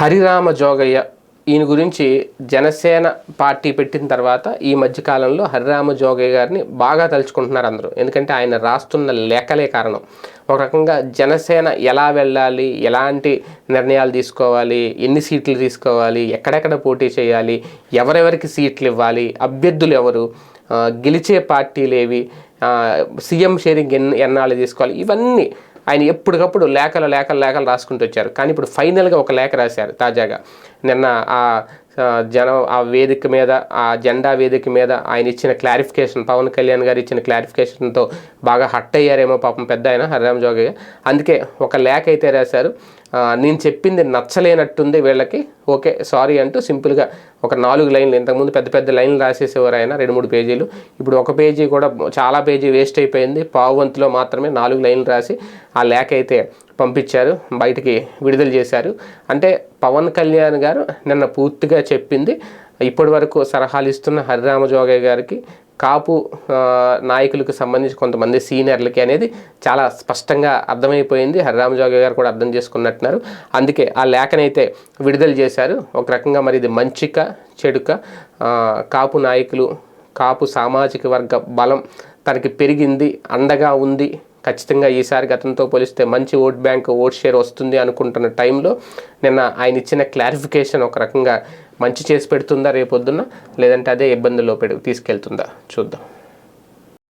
హరిరామ జోగయ్య ఈయన గురించి జనసేన పార్టీ పెట్టిన తర్వాత ఈ మధ్యకాలంలో హరిరామ జోగయ్య గారిని బాగా తలుచుకుంటున్నారు అందరూ. ఎందుకంటే ఆయన రాస్తున్న లేఖలే కారణం. ఒక రకంగా జనసేన ఎలా వెళ్ళాలి ఎలాంటి నిర్ణయాలు తీసుకోవాలి ఎన్ని సీట్లు తీసుకోవాలి ఎక్కడెక్కడ పోటీ చేయాలి ఎవరెవరికి సీట్లు ఇవ్వాలి అభ్యర్థులు ఎవరు గెలిచే పార్టీలు ఏవి సీఎం షేరింగ్ ఎన్ ఎన్నాళ్ళు తీసుకోవాలి ఇవన్నీ ఆయన ఎప్పటికప్పుడు లేఖలు లేఖలు లేఖలు రాసుకుంటూ వచ్చారు. కానీ ఇప్పుడు ఫైనల్గా ఒక లేఖ రాశారు తాజాగా. నిన్న ఆ ఆ, జనం ఆ వేదిక మీద ఆ జెండా వేదిక మీద ఆయన ఇచ్చిన క్లారిఫికేషన్ పవన్ కళ్యాణ్ గారు ఇచ్చిన క్లారిఫికేషన్తో బాగా హట్ అయ్యారేమో పాపం పెద్ద ఆయన హరిరామ్ జోగయ్య అందుకే ఒక లేఖ అయితే రాశారు. నేను చెప్పింది నచ్చలేనట్టుంది వీళ్ళకి. ఓకే సారీ అంటూ సింపుల్గా ఒక నాలుగు లైన్లు ఇంతకుముందు పెద్ద పెద్ద లైన్లు రాసేసేవారు ఆయన రెండు మూడు పేజీలు. ఇప్పుడు ఒక పేజీ కూడా చాలా పేజీ వేస్ట్ అయిపోయింది. పావు వంతులో మాత్రమే నాలుగు లైన్లు రాసి ఆ లేఖ అయితే పంపించారు బయటికి విడుదల చేశారు. అంటే పవన్ కళ్యాణ్ గారు నిన్న పూర్తిగా చెప్పింది ఇప్పటి వరకు సలహాలు ఇస్తున్న హరిరామ జోగయ్య గారికి కాపు నాయకులకు సంబంధించి కొంతమంది సీనియర్లకి అనేది చాలా స్పష్టంగా అర్థమైపోయింది. హరిరామ జోగయ్య గారు కూడా అర్థం చేసుకున్నట్టున్నారు. అందుకే ఆ లేఖనైతే విడుదల చేశారు. ఒక రకంగా మరి ఇది మంచిక చెడుక కాపు నాయకులు కాపు సామాజిక వర్గ బలం తనకి పెరిగింది అండగా ఉంది ఖచ్చితంగా ఈసారి గతంతో పోలిస్తే మంచి ఓట్ బ్యాంక్ ఓట్ షేర్ వస్తుంది అనుకుంటున్న టైంలో నిన్న ఆయన ఇచ్చిన క్లారిఫికేషన్ ఒక రకంగా మంచి చేసి పెడుతుందా రేపొద్దున లేదంటే అదే ఇబ్బందుల్లో పెడు తీసుకెళ్తుందా? చూద్దాం.